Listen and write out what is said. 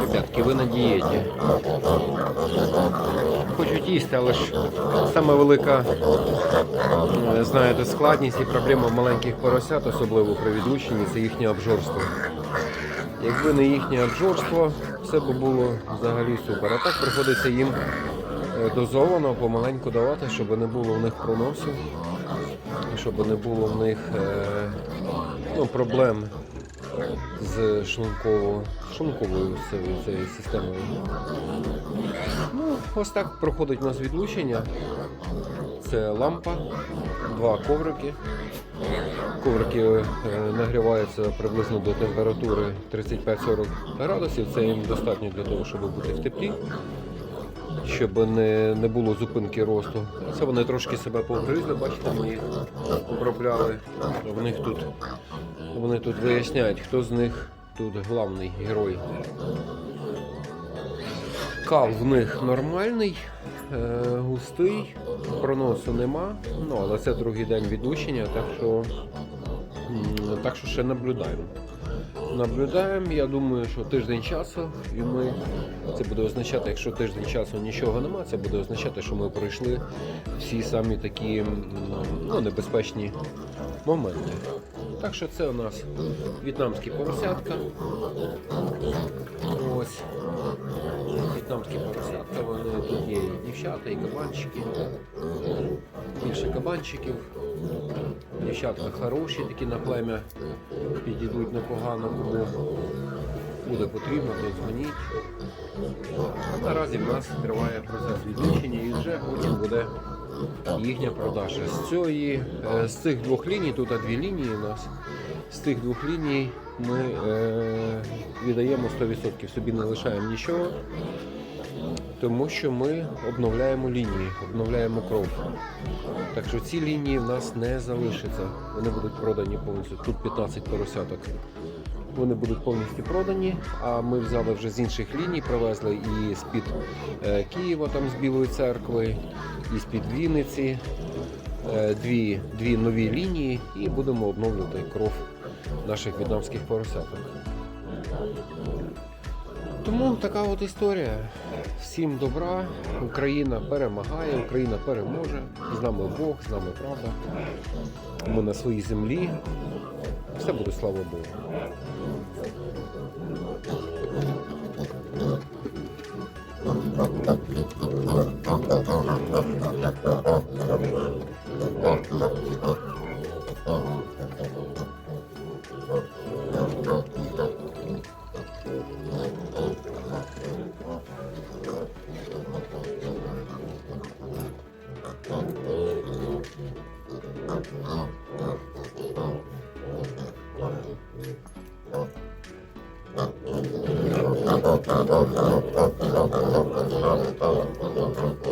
Ребятки, ви на дієті. Хочуть їсти, але ж саме велика, е, знаєте, складність і проблема маленьких поросят, особливо при відлученні, це їхнє обжорство. Якби не їхнє обжорство, все би було взагалі супер. А так приходиться їм е, дозовано помаленьку давати, щоб не було в них проносів, щоб не було в них е, ну, проблем з шлунково, шлунковою цією- системою. Ну, ось так проходить у нас відлучення. Це лампа, два коврики. Коврики е, нагріваються приблизно до температури 35-40 градусів. Це їм достатньо для того, щоб бути в теплі, щоб не, не було зупинки росту. Це вони трошки себе погризли, бачите, ми їх обробляли. В них тут, вони тут виясняють, хто з них тут головний герой. Кал в них нормальний, е, густий, проносу нема, ну але це другий день відлучення, так що, так що ще наблюдаємо. Наблюдаємо, я думаю, що тиждень часу, і ми це буде означати, якщо тиждень часу нічого нема, це буде означати, що ми пройшли всі самі такі ну, небезпечні моменти. Так що це у нас в'єтнамські поросятка. Ось в'єтнамські поросятка, вони тут є і дівчата, і кабанчики. Більше кабанчиків. Дівчатка хороші, такі на плем'я підійдуть непогано, кому буде потрібно, то дзвоніть. Наразі в нас триває процес відлучення і вже потім буде їхня продажа. З цієї, е, з цих двох ліній, тут дві лінії у нас, з тих двох ліній ми е, віддаємо 100%, собі не лишаємо нічого, тому що ми обновляємо лінії, обновляємо кров. Так що ці лінії в нас не залишаться. Вони будуть продані повністю. Тут 15 поросяток. Вони будуть повністю продані, а ми взяли вже з інших ліній, привезли і з-під е, Києва, там з Білої церкви, і з-під Вінниці. Е, Дві, дві нові лінії і будемо обновлювати кров наших в'єтнамських поросяток. Тому така от історія. Всім добра. Україна перемагає, Україна переможе. З нами Бог, з нами правда. Ми на своїй землі. Все буде слава Богу. Oh, oh, oh, oh, oh. todo.